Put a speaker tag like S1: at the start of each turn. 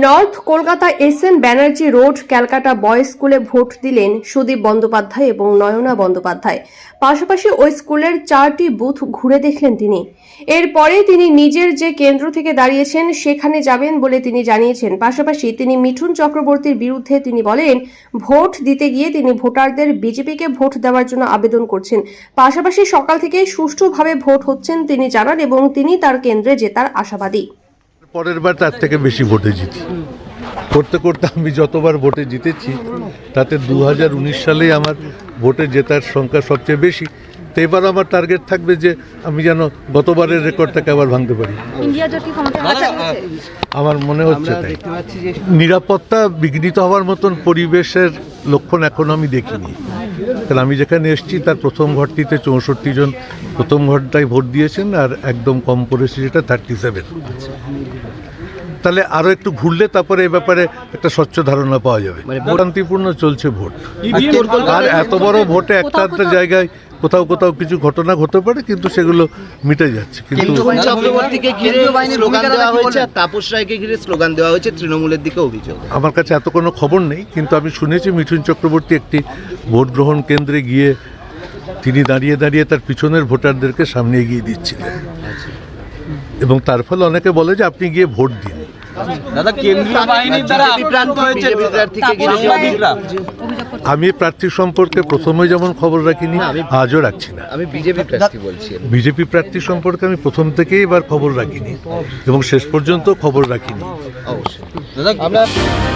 S1: North Kolkata S N Banerjee road, Calcutta boys স্কুলে vote দিলেন সুদীপ বন্দ্যোপাধ্যায় এবং নয়না বন্দ্যোপাধ্যায়। পাশাপাশি ওই স্কুলের চারটি বুথ ঘুরে দেখলেন তিনি। এরপরে তিনি নিজের যে কেন্দ্র থেকে দাঁড়িয়েছেন, সেখানে যাবেন বলে তিনি জানিয়েছেন। পাশাপাশি তিনি মিঠুন চক্রবর্তীর বিরুদ্ধে তিনি বলেন, ভোট দিতে গিয়ে তিনি ভোটারদের বিজেপিকে ভোট দেওয়ার জন্য আবেদন করছেন। পাশাপাশি সকাল থেকে সুষ্ঠুভাবে ভোট হচ্ছেন তিনি জানান এবং তিনি তার কেন্দ্রে জেতার আশাবাদী।
S2: পরের বার তার থেকে বেশি ভোটে জিতি। করতে করতে আমি যতবার ভোটে জিতেছি তাতে দু সালে আমার ভোটে জেতার সংখ্যা সবচেয়ে বেশি। তো এবার আমার টার্গেট থাকবে যে আমি যেন গতবারের রেকর্ডটাকে আবার ভাঙতে পারি।
S3: চলেছে?
S2: আমার মনে হচ্ছে তাই। নিরাপত্তা বিঘ্নিত হওয়ার মতন পরিবেশের লক্ষণ এখন আমি দেখিনি। কারণ আমি যেখানে এসেছি তার প্রথম ঘরটিতে চৌষট্টি জন প্রথম ঘরটায় ভোট দিয়েছেন আর একদম কম পড়েছে যেটা থার্টি সেভেন তাহলে আরও একটু ঘুরলে তারপরে এ ব্যাপারে একটা স্বচ্ছ ধারণা পাওয়া যাবে। শান্তিপূর্ণ চলছে ভোট। আর এত বড় ভোটে একটা একটা জায়গায় কোথাও কোথাও কিছু ঘটনা হতে পারে কিন্তু সেগুলো মিটে যাচ্ছে। কিন্তু
S4: ঘিরে স্লোগান দেওয়া হয়েছে তাপস রায়কে ঘিরে স্লোগান দেওয়া হয়েছে তৃণমূলের দিকে অভিযোগ।
S2: আমার কাছে এত কোনো খবর নেই কিন্তু আমি শুনেছি মিঠুন চক্রবর্তী একটি ভোট গ্রহণ কেন্দ্রে গিয়ে তিনি দাঁড়িয়ে দাঁড়িয়ে তার পিছনের ভোটারদেরকে সামনে এগিয়ে দিচ্ছিলেন। এবং তার ফলে অনেকে বলে যে আপনি গিয়ে ভোট দিন।
S5: দাদা কেন্দ্রীয় বাহিনীর দ্বারা আক্রান্ত হয়েছে
S2: আমি প্রার্থী সম্পর্কে প্রথমে যেমন খবর রাখিনি আজও রাখছি না।
S4: আমি বিজেপি প্রার্থী বলছি।
S2: বিজেপি প্রার্থী সম্পর্কে আমি প্রথম থেকেই এবার খবর রাখিনি এবং শেষ পর্যন্ত খবর রাখিনি।
S4: অবশ্যই।